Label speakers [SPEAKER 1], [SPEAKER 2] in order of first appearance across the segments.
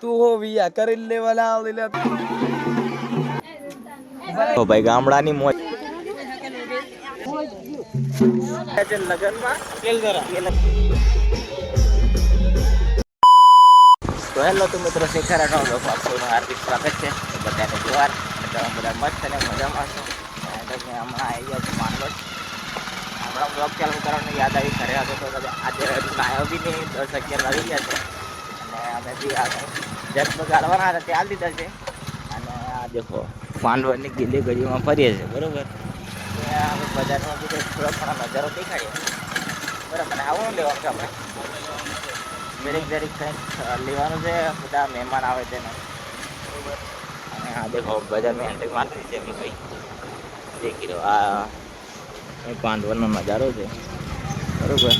[SPEAKER 1] તું હો વિયા કરી લેવાલા આવડી લે
[SPEAKER 2] ભાઈ, ગામડાની મોજ. તો હેલો તો મિત્રો, શેખર હાર્દિક સ્વાગત છે. બધાને બધા મસ્ત અને મજામાં છો. હમણાં આવી ગયા છો માંડવડ હમણાં બ્લોગ ચાલુ યાદ આવી ઘરે તો આજે હજુ નાયો બી નહીં, દસ અગિયાર વાગી ગયા છે. આગળ જગ બગાડવાના હતા, ત્યાં લીધા છે. અને આ દેખો માંડવડની ગીલી ગળીમાં ફરીએ છીએ બરોબર? અમે બજારમાં બી કંઈક થોડો ઘણો નજારો દેખાડીએ બરાબર, અને આવું લેવાનું છે આપણે? દરેક દરેક કંઈક લેવાનું છે, બધા મહેમાન આવે તેને. બરોબર અને આ દેખો બજારમાં એન્ટ્રી મારતી છે એમની ભાઈ. દેખી આ એ નજારો છે. બરોબર?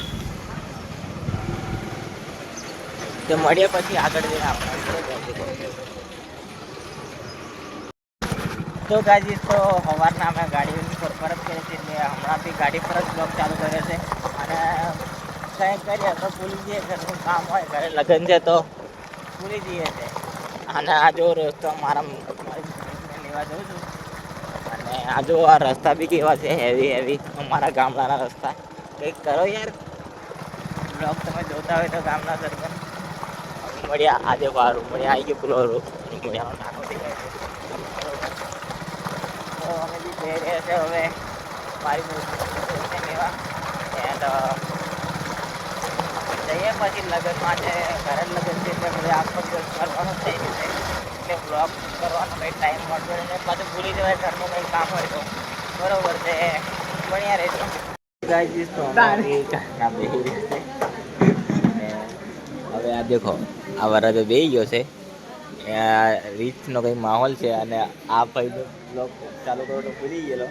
[SPEAKER 2] તો મળ્યા પછી આગળ જઈને આપણે તો ગાજી તો સવારના અમે ગાડી પર પરત કરીએ છીએ એટલે હમણાં બી ગાડી પર જ બ્લોક ચાલુ કર્યો છે. અને કંઈ કરીએ, તો ભૂલી જઈએ, ઘરનું કામ હોય, ઘરે લગ્ન છે તો ભૂલી જઈએ છે. અને આ જો રસ્તો મારા લેવા જઉં છું. અને આ જો આ રસ્તા બી કેવા છે હેવી હેવી અમારા ગામડાના રસ્તા. કંઈક કરો યાર. બ્લોગ તમે જોતા હોય તો ગામના સરપંચ. મળ્યા આજે વારું મળ્યા આવી ગયો પેલો દેખાય તો અમે બી જઈ રહ્યા છે હવે મારી જઈએ પછી લગ્નમાં છે ઘરે લગન લગ્ન છે એટલે બધે આખો દિવસ કરવાનો થઈ ગયું છે એટલે બ્લોગ કરવાનો કંઈ ટાઈમ મળતો ને પાછું ભૂલી જવાય ઘરનું કંઈ કામ હોય તો બરોબર છે તો રહ્યા છે અને હવે આ દેખો. આ વરરાજો બે ગયો છે. રીચનો કંઈ માહોલ છે અને આ ભાઈનો બ્લોગ ચાલુ કરો તો ભૂલી ગયેલો.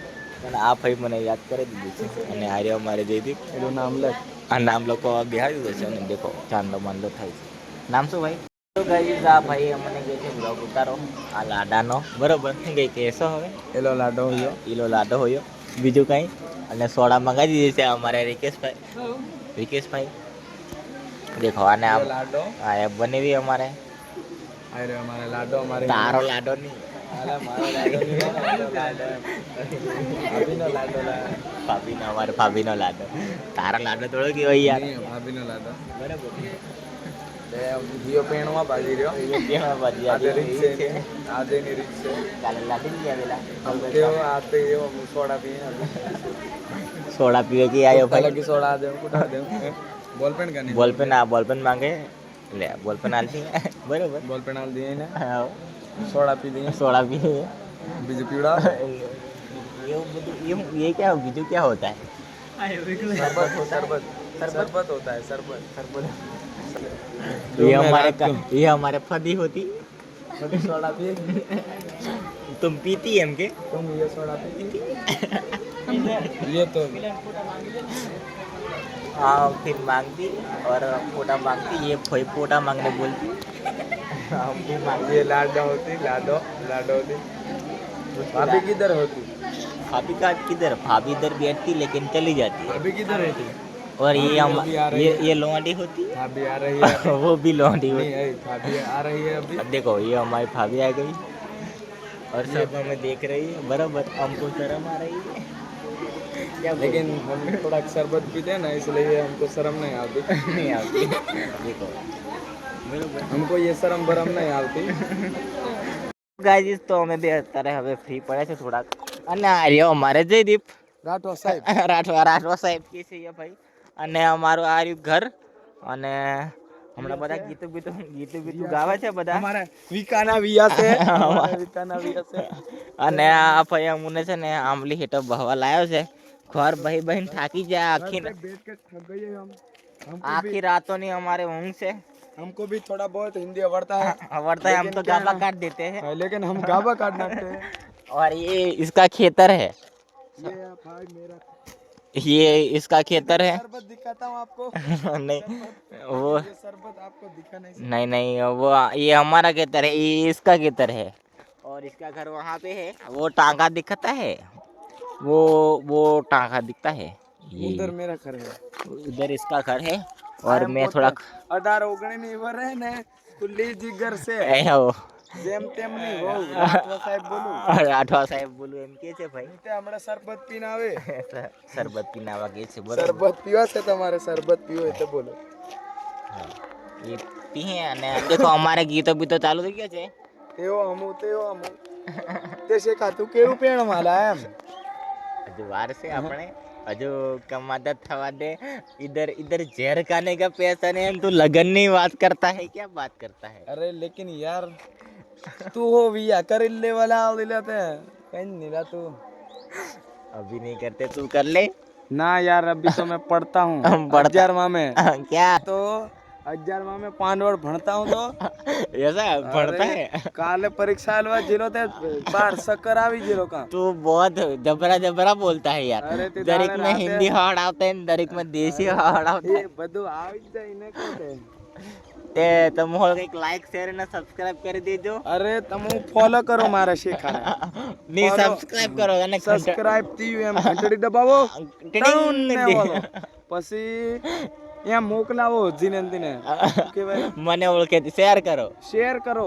[SPEAKER 2] અને આ ભાઈ મને યાદ કરી દીધું છે. અને આર્ય મારે જયદીપ.
[SPEAKER 1] એનું નામ લે
[SPEAKER 2] આ નામ લોકો બિહારી દીધું છે અને દેખો ચાંદો માંદો થાય છે. નામ શું ભાઈ? તો ગાઈઝ આ ભાઈ અમને કહે છે બ્લોગ ઉતારો. આ લાડાનો. બરોબર. કંઈ કહેશો હવે?
[SPEAKER 1] એલો લાડો હોયો.
[SPEAKER 2] એલો લાડો હોયો. બીજું કંઈ? અને સોડા મંગાવી દીધી છે અમારે રિકેશભાઈ. રિકેશભાઈ દેખો આને આ
[SPEAKER 1] લાડો.
[SPEAKER 2] આ એ બનેવી અમારે.
[SPEAKER 1] અરે અમારે લાડો અમારે
[SPEAKER 2] તારો લાડો નહીં.
[SPEAKER 1] ભાભીનો
[SPEAKER 2] અમારે ભાભીનો લાડો. તારો લાડો થોડો
[SPEAKER 1] લાડો.
[SPEAKER 2] બરાબર.
[SPEAKER 1] જીઓ પેણમાં બાજી રહ્યો.
[SPEAKER 2] પેણમાં બાજી
[SPEAKER 1] આજે રીત છે
[SPEAKER 2] આજે
[SPEAKER 1] ની રીત છે.
[SPEAKER 2] કાલે લાડી
[SPEAKER 1] સોડા પીને
[SPEAKER 2] સોડા પીવે કે આયો ભાઈ?
[SPEAKER 1] સોડા દે કુટા દે दे बॉल पेन का नहीं
[SPEAKER 2] બોલ પેન આ બોલ પેન માંગે લે બોલ પેન આલતી બરોબર
[SPEAKER 1] बॉल पेन डाल दिए ना
[SPEAKER 2] હા,
[SPEAKER 1] सोडा पी दिए
[SPEAKER 2] સોડા પીવે
[SPEAKER 1] बीजू पीड़ा
[SPEAKER 2] ये બધું ये ये क्या બીજું क्या होता है
[SPEAKER 1] शरबत शरबत शरबत होता है शरबत शरबत
[SPEAKER 2] ये हमारे का- ये हमारे फदी होती
[SPEAKER 1] सोडा पिए
[SPEAKER 2] तुम पीती है के
[SPEAKER 1] तुम ये सोडा पीती ये तो
[SPEAKER 2] हाँ फिर मांगती और पोटा मांगती ये फोई पोटा मांगने बोलती। हम भी मांगते
[SPEAKER 1] ये लाडो होती लाडो लाडो होती। भाभी किधर होती?
[SPEAKER 2] भाभी का किधर? भाभी इधर बैठती लेकिन चली जाती। है
[SPEAKER 1] भाभी किधर रहती
[SPEAKER 2] और ये हम ये
[SPEAKER 1] है।
[SPEAKER 2] ये लौंडी होती?
[SPEAKER 1] भाभी आ रही है।
[SPEAKER 2] है वो भी लौंडी होती।
[SPEAKER 1] है भाभी आ रही है अभी।
[SPEAKER 2] अब देखो ये हमारी भाभी आ गई। और सब हमें देख रही है। बराबर हमको शर्म आ रही है?
[SPEAKER 1] लेकिन हम थोड़ा शरबत पीते हैं ना इसलिए हमको शर्म नहीं आती
[SPEAKER 2] नहीं आती देखो બરોબર
[SPEAKER 1] हमको ये शर्म भरम नहीं आती
[SPEAKER 2] ગાઈઝ તો અમે બે અત્યારે હવે ફ્રી પડ્યા છે થોડાક અને આ રહ્યો અમારે જયદીપ
[SPEAKER 1] राठौर साहब
[SPEAKER 2] રાઠવા રાઠવા સાહેબ કે છે એ ભાઈ અને અમારું આ રહ્યું ઘર અને હમણાં બધા ગીતો ગીતો ગીતો ગીતો ગાવે છે બધા
[SPEAKER 1] हमारे विकाना विया से
[SPEAKER 2] हमारे
[SPEAKER 1] हमारे विकाना विया से
[SPEAKER 2] અને આ ભાઈ અમને છે ને આંબલી હેઠો બહવા લાવ્યો છે घर
[SPEAKER 1] भाई बहन ठाकी जाए आखिर आखिर
[SPEAKER 2] रातों नहीं हमारे ऊँग से।
[SPEAKER 1] हमको भी थोड़ा बहुत हिंदी अवरता है।
[SPEAKER 2] अवरता है हम तो गाबा काट देते हैं।
[SPEAKER 1] हाँ, लेकिन हम गाबा काट देते हैं।
[SPEAKER 2] और ये इसका खेतर है।
[SPEAKER 1] ये
[SPEAKER 2] इसका खेतर है।
[SPEAKER 1] आपको।
[SPEAKER 2] नहीं वो
[SPEAKER 1] आपको दिखा नहीं
[SPEAKER 2] नहीं नहीं वो ये हमारा खेतर है ये इसका खेतर है। और इसका घर वहाँ पे है वो टांगा दिखता है। वो वो टांगा दिखता है ये
[SPEAKER 1] उधर मेरा घर है
[SPEAKER 2] उधर इसका घर है और मैं थोड़ा
[SPEAKER 1] अठारह ओगणी नहीं भर है ने ખુલ્લી જીગર છે
[SPEAKER 2] એવો
[SPEAKER 1] જેમ તેમ નહીં હોવ રાઠવા સાહેબ બોલું
[SPEAKER 2] રાઠવા સાહેબ બોલું એમ કે છે ભાઈ
[SPEAKER 1] તે હમણાં શરબત પીને આવે
[SPEAKER 2] શરબત પીનાવા કે છે બરોબર
[SPEAKER 1] શરબત પીવા છે તમારે શરબત પીવો હોય તો બોલો
[SPEAKER 2] એ પીએ અને દેખો અમારે ગીતો બીતો ચાલુ થઈ ગયા છે
[SPEAKER 1] તેવો અમુ તેવો અમુ તે શેખાતું કેવું પેણ માલા એમ
[SPEAKER 2] હજુ વાર છે આપણે હજુ કમાતા થવા દે इधर इधर जहर खाने का पैसा नहीं हम तो लगन नहीं बात करता है क्या बात करता है
[SPEAKER 1] अरे लेकिन यार तू हो विया कर ले वाला दिलाते हैं कहीं नहीं रहा तू
[SPEAKER 2] अभी नहीं करते तू कर ले
[SPEAKER 1] ना यार अभी तो मैं पढ़ता हूँ
[SPEAKER 2] पढ़ता-
[SPEAKER 1] हजारवा में
[SPEAKER 2] क्या
[SPEAKER 1] तो
[SPEAKER 2] અગિયારમાં
[SPEAKER 1] મેં પાંડવડ ભણતા હું તો. ભણતા હે? કાલે પરીક્ષા આલવા
[SPEAKER 2] જેલો તે બાર સક્કર આવી જેલો કા?
[SPEAKER 1] તું બહોત
[SPEAKER 2] જબરા
[SPEAKER 1] જબરા
[SPEAKER 2] બોલતા
[SPEAKER 1] હે
[SPEAKER 2] યાર. દરેકમાં હિન્દી હાર્ડ આવતા હે દરેકમાં દેશી હાર્ડ
[SPEAKER 1] આવતા બધું આવી જાય ને
[SPEAKER 2] કે તે તમે કંઈક લાઈક શેર અને સબસ્ક્રાઇબ કરી દેજો.
[SPEAKER 1] અરે તમે ફોલો કરો મારા શેખા
[SPEAKER 2] ની સબસ્ક્રાઇબ કરો અને
[SPEAKER 1] સબસ્ક્રાઇબથી એમ ઘંટડી દબાવો. પછી એમ મોકલાવો જીને ને તેને શું કહેવાય?
[SPEAKER 2] મને ઓળખે શેર કરો.
[SPEAKER 1] શેર કરો.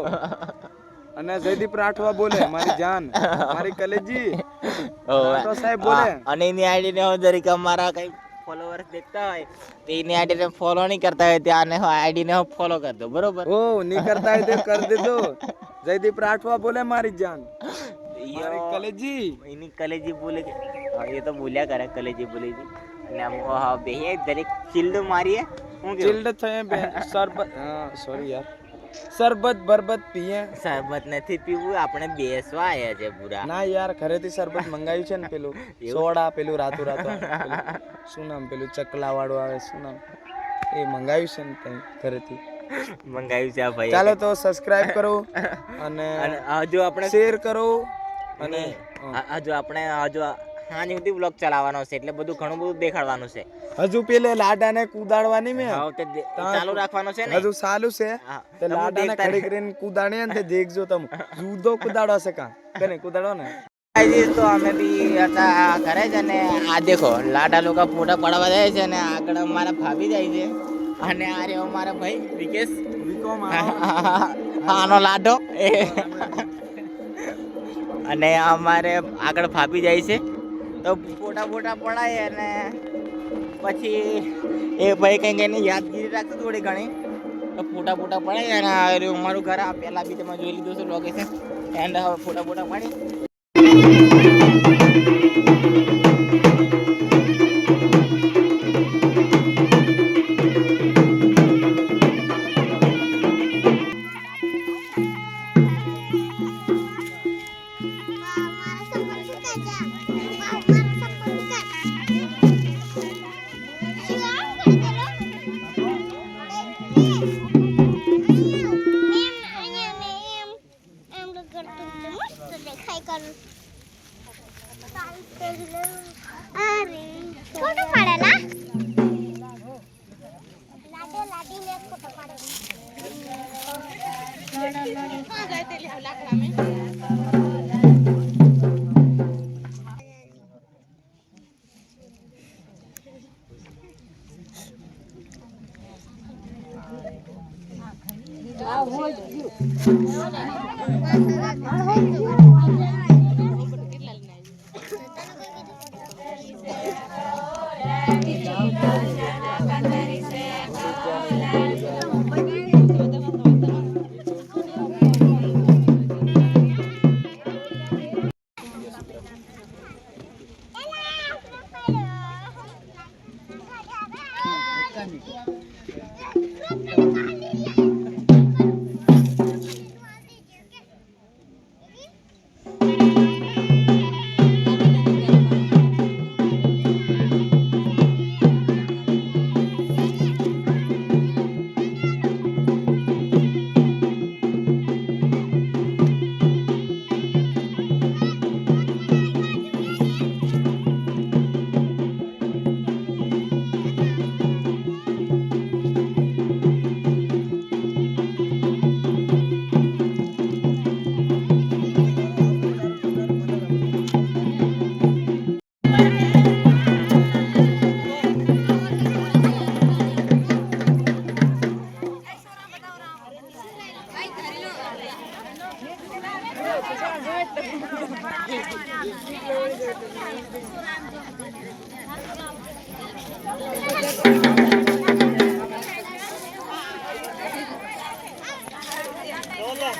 [SPEAKER 1] અને જયદીપ રાઠવા બોલે મારી જાન મારી કલેજી. તો સાહેબ બોલે.
[SPEAKER 2] અને એની આઈડી ને હું જરીક અમારા કઈ ફોલોવર્સ દેખતા હોય તો એની આઈડી ને ફોલો નહીં કરતા હોય ત્યાં આઈડી ને ફોલો કરી દો બરોબર?
[SPEAKER 1] ઓ નહીં કરતા હોય તો કરી દેજો. જયદીપ રાઠવા બોલે મારી જાન મારી કલેજી.
[SPEAKER 2] એની કલેજી બોલે કે એ તો બોલ્યા કરે કલેજી બોલે છે અને આમ હા દરેક ચિલ્ડ મારીએ. હું
[SPEAKER 1] ચિલ્ડ થયે બે શરબત સોરી યાર. સરબત બરબત પીએ.
[SPEAKER 2] શરબત નથી પીવું આપણે બેસવા આયા છે પૂરા.
[SPEAKER 1] ના યાર ઘરેથી શરબત મંગાવ્યું છે ને પેલું? સોડા પેલું રાતુ રાતો શું નામ પેલું ચકલા વાળું આવે શું નામ? એ મંગાવ્યું છે ને ઘરેથી?
[SPEAKER 2] મંગાવ્યું છે ભાઈ
[SPEAKER 1] ચાલો તો સબસ્ક્રાઇબ કરો અને
[SPEAKER 2] હજુ આપણે
[SPEAKER 1] શેર કરો અને
[SPEAKER 2] હજુ આપણે હજુ સાંજ સુધી બ્લોગ ચલાવવાનો છે એટલે બધું ઘણું બધું દેખાડવાનું છે.
[SPEAKER 1] હજુ પેલે લાડાને કુદાડવાની મેં.
[SPEAKER 2] હા, તે ચાલુ રાખવાનો છે ને?
[SPEAKER 1] હજુ ચાલુ છે. તે લાડાને ખડી કરીને કુદાડે ને તે દેખજો તમે. જુદો કુદાડો છે કા? કને કુદાડો ને?
[SPEAKER 2] ગાઈઝ, તો અમે બી હતા ઘરે છે ને આ દેખો લાડા લોકો ફોટા પાડવા જાય છે અને આગળ અમારા ભાભી જાય છે. અને આ રહ્યો અમારા ભાઈ વિકેશ.
[SPEAKER 1] વિકો
[SPEAKER 2] આનો લાડો. અને અમારે આગળ ભાભી જાય છે. તો ફોટા ફોટા પડાય અને પછી એ ભાઈ કંઈક એની યાદગીરી રાખતું થોડી ઘણી. તો ફોટા ફોટા પડાય અને અમારું ઘર. આ પહેલાં બી તમે જોઈ લીધું છે. લોકેશન એન્ડ હવે ફોટા ફોટા પાડી.
[SPEAKER 3] ફોટો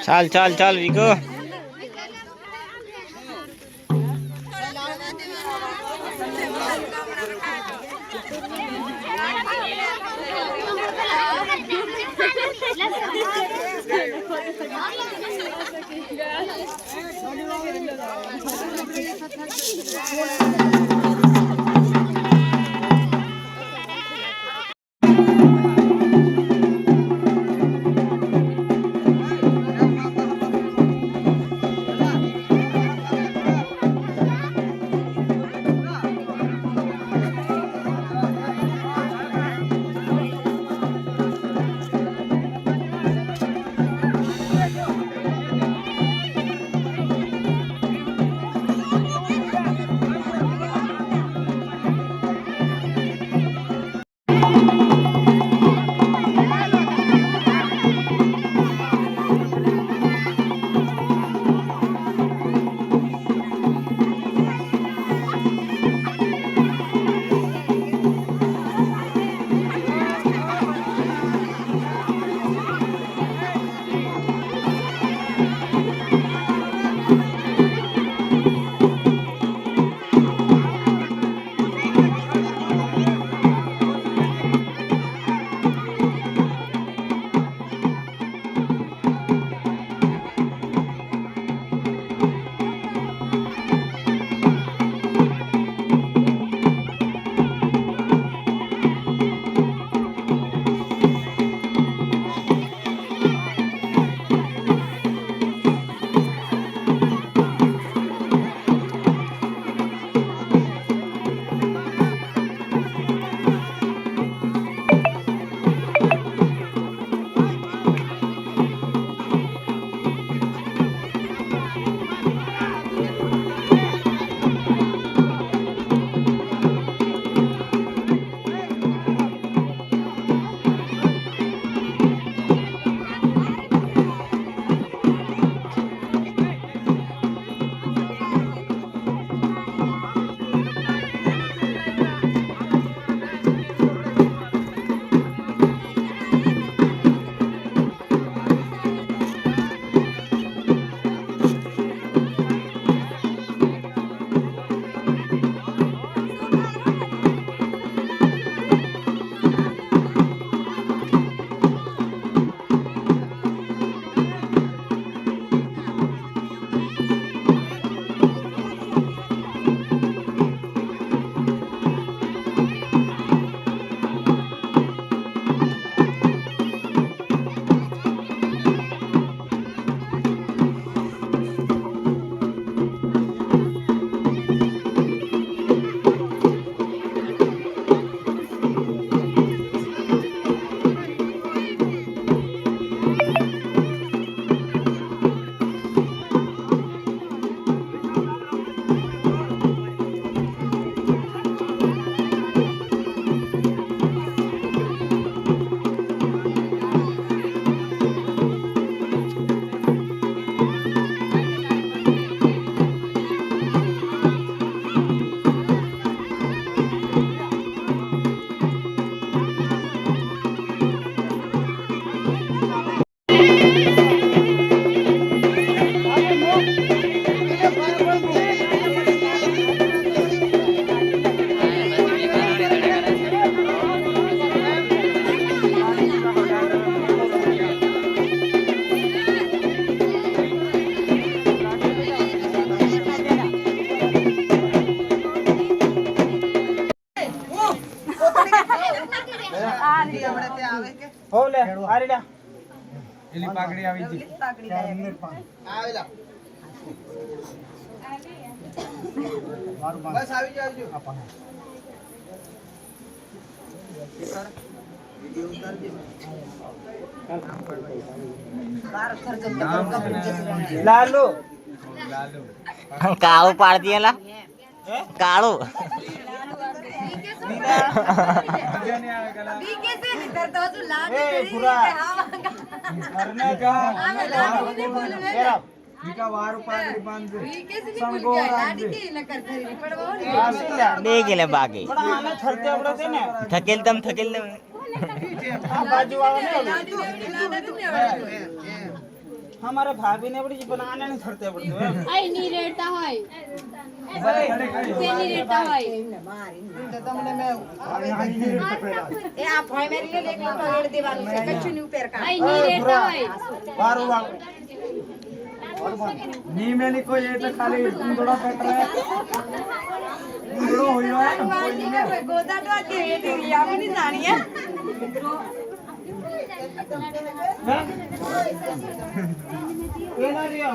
[SPEAKER 4] ચાલ ચાલ ચાલ વિકો
[SPEAKER 5] હોલે આરીડા
[SPEAKER 1] બસ આવી જાવજો લાલુ.
[SPEAKER 2] કાળું પાડતી એલા. કાળું.
[SPEAKER 1] వారు
[SPEAKER 2] ಬೇಗಿಲ್ಲ ಬಾಗಿ ಥಕೆಲ್ದಮ್ ಥಕೆಲ್ದಮ್
[SPEAKER 5] हमारे भाभी ने बड़ी बनाने नहीं करते पड़ते
[SPEAKER 4] आई नहीं रहता है। अरे नहीं रहता है। तो तुमने मैं
[SPEAKER 1] ए आप भाई मेरे लिए देख लो तो दीवार से
[SPEAKER 5] कछु नहीं ऊपर का। आई नहीं रहता है। बारो बारो
[SPEAKER 4] नी में नहीं कोई ये खाली
[SPEAKER 5] कुंदड़ो कट रहा है कुंदड़ो हुई है कोई नहीं
[SPEAKER 4] गोदा तो आती है ये या भी नहीं जानी है
[SPEAKER 5] ये ना रिया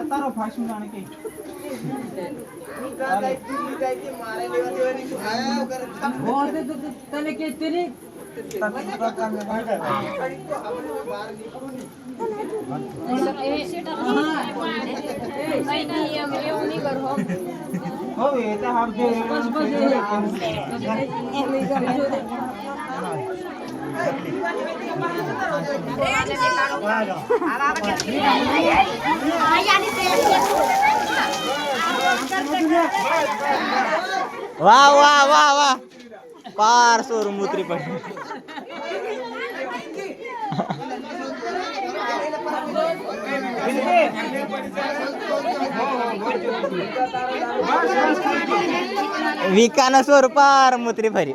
[SPEAKER 5] અતારો ફાસું જાણે કે તને કે તેની
[SPEAKER 2] વાહ વાહ વાહ વાહ. પારસો રૂમુત્રી પડી વિકાનો સો રૂપિયા મૂત્રી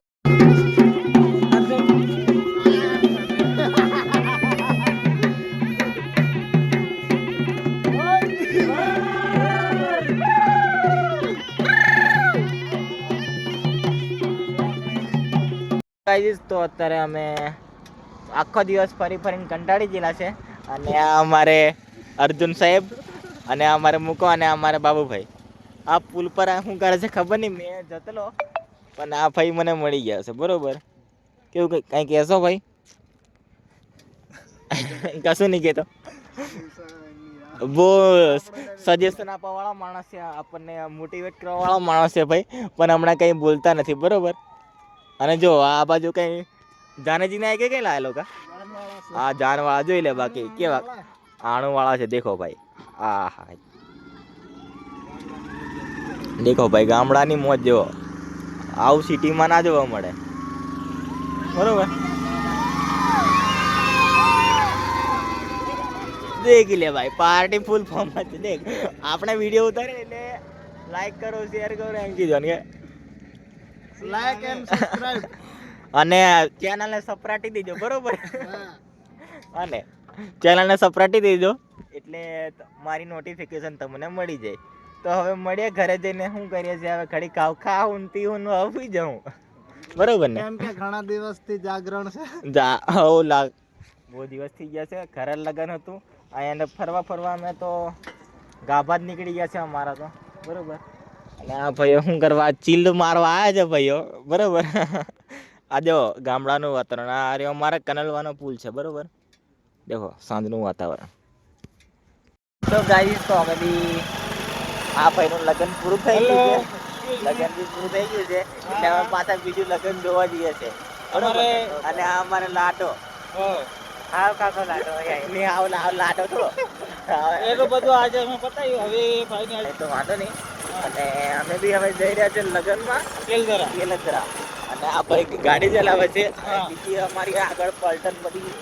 [SPEAKER 2] ગાઈઝ તો અત્યારે અમે આખો દિવસ ફરી ફરીને કંટાળી ગયેલા છે. અને આ અમારે અર્જુન સાહેબ અને અમારે મૂકો અને અમારે બાબુભાઈ. આ પુલ પર શું કરે છે ખબર નહીં, મેં જતલો પણ આ ભાઈ મને મળી ગયા છે, બરોબર. કેવું કંઈ કંઈ કહેશો ભાઈ? કશું નહીં કહેતો. બહુ સજેશન આપવા વાળા માણસ છે, આપણને મોટિવેટ કરવાવાળો માણસ છે ભાઈ. પણ હમણાં કંઈ બોલતા નથી, બરોબર. અને જો, આ બાજુ કઈ જાનેજીને આવી કઈ લાયેલો કા? આ જાનવાળા જોઈ લે બાકી, કેવા આણું વાળા છે, દેખો ભાઈ. આ હા દેખો ભાઈ, ગામડાની મોજ જો આવું સિટીમાં ના જોવા મળે. બરોબર? દેખી લે ભાઈ પાર્ટી ફૂલ ફોર્મ છે, દેખ. આપણે વીડિયો ઉતારે એટલે લાઈક કરો શેર કરો, એમ કીધો ને કે
[SPEAKER 1] લાઈક એન્ડ સબસ્ક્રાઇબ
[SPEAKER 2] અને ચેનલને સપરાટી દેજો બરોબર? અને ચેનલને સપરાટી દેજો એટલે મારી નોટિફિકેશન તમને મળી જાય. તો હવે મળીએ ઘરે જઈને શું કરીએ છીએ? હવે ઘડી ખાવ ખાવું ને પીવું આવી જાઉં. બરોબર ને?
[SPEAKER 1] કેમ કે ઘણા દિવસથી જાગરણ છે.
[SPEAKER 2] જા હો લાગ બહુ દિવસ થઈ ગયા છે ઘરે લગ્ન હતું. અહીંયા ફરવા ફરવા અમે તો ગાભા જ નીકળી ગયા છે અમારા તો. બરોબર? અને આ ભાઈઓ શું કરવા ચીલ મારવા આવ્યા છે ભાઈઓ. બરોબર. આ જો ગામડાનું વાતાવરણ આ રહ્યો મારે કનલવાનો પુલ છે બરોબર. દેખો સાંજનું વાતાવરણ. તો ગાઈસ તો અમે બી આ ભાઈનું લગ્ન પૂરું થઈ ગયું છે. લગ્ન બી પૂરું થઈ ગયું છે. એટલે હવે પાછા બીજું લગ્ન જોવા જઈએ છે બરોબર. અને આ અમારે લાટો આવ કાકો લાટો નહીં આવ લાટો થોડો.
[SPEAKER 5] એ તો બધું આજે અમે પતાવ્યું હવે એ ભાઈને
[SPEAKER 2] તો વાંધો નહીં. અને અમે બી હવે જઈ રહ્યા છે લગ્નમાં.
[SPEAKER 5] કેલદરા
[SPEAKER 2] કેલદરા અને આ ભાઈ ગાડી ચલાવે છે. બીજી અમારી આગળ પલટન બધી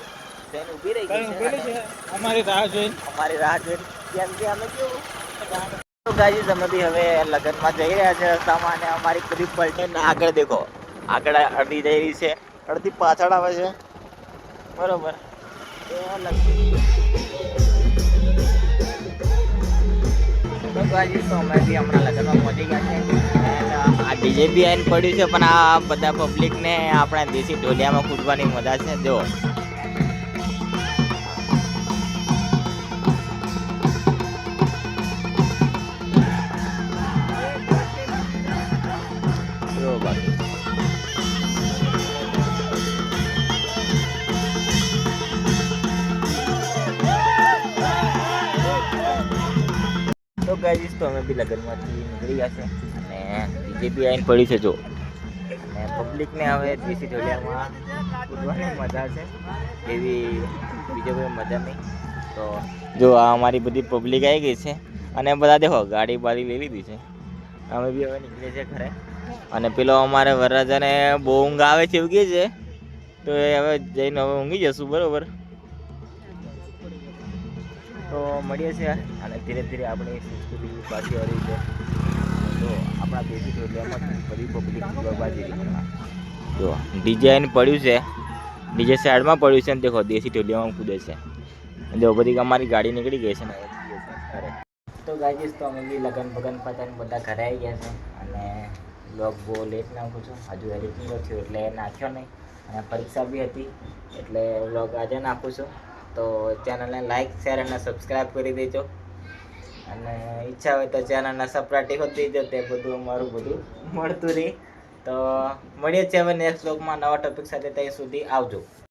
[SPEAKER 2] ટ્રેન ઊભી રહી ગઈ છે.
[SPEAKER 5] અમારી રાહ જોઈને.
[SPEAKER 2] અમારી રાહ જોઈને. કેમ કે અમે કેવું? તો તમે બી હવે લગ્નમાં જઈ રહ્યા છે રસ્તામાં અને અમારી બધી પલટન આગળ દેખો. આગળ અડધી જઈ રહી છે. અડધી પાછળ આવે છે. બરોબર. એ લગ- આ ડીજે બી આવીને પડ્યું છે, પણ આ બધા પબ્લિકને આપણા દેશી ઢોલિયામાં કૂદવાની મજા છે. જો તો અમે બી લગ્નમાંથી નીકળી ગયા છે. અને બીજેપી આવીને પડ્યું છે, જો. અને પબ્લિકને હવે દેશી ઢોલિયામાં કૂદવાની મજા છે. એવી બીજો કોઈ મજા નહીં. તો જો, આ અમારી બધી પબ્લિક આવી ગઈ છે. અને બધા દેખો, ગાડી બાડી લઈ લીધી છે. અમે બી હવે નીકળીએ છીએ ઘરે. અને પેલો અમારે વરરાજાને બહુ ઊંઘ આવે છે, એવું કહે છે. તો એ હવે જઈને હવે ઊંઘી જશું, બરોબર. તો મળીએ છીએ અને ધીરે ધીરે આપણી સંસ્કૃતિ પાછી આવી છે. તો આપણા દેશી ટોલિયામાં બધી પબ્લિક બાજી જો ડિઝાઇન પડ્યું છે. ડીજે સાઈડમાં પડ્યું છે ને દેખો, દેશી ટોલિયામાં કૂદે છે. જો બધી અમારી ગાડી નીકળી ગઈ છે ને. તો ગાઈસ તો અમે બી લગન ભગન પતાને બધા ઘરે આવી ગયા છે. અને બ્લોગ બહુ લેટ નાખું છું. હજુ એડિટિંગ થયું એટલે નાખ્યો નહીં. અને પરીક્ષા બી હતી. એટલે બ્લોગ આજે નાખું છું. તો ચેનલને લાઇક શેર અને સબસ્ક્રાઈબ કરી દેજો. અને ઈચ્છા હોય તો ચેનલને સપરાટી હોતી દેજો, તે બધું અમારું બધું મળતું રહે. તો મળીએ છીએ હવે નેક્સ્ટ બ્લોગમાં નવા ટોપિક સાથે ત્યાં સુધી આવજો.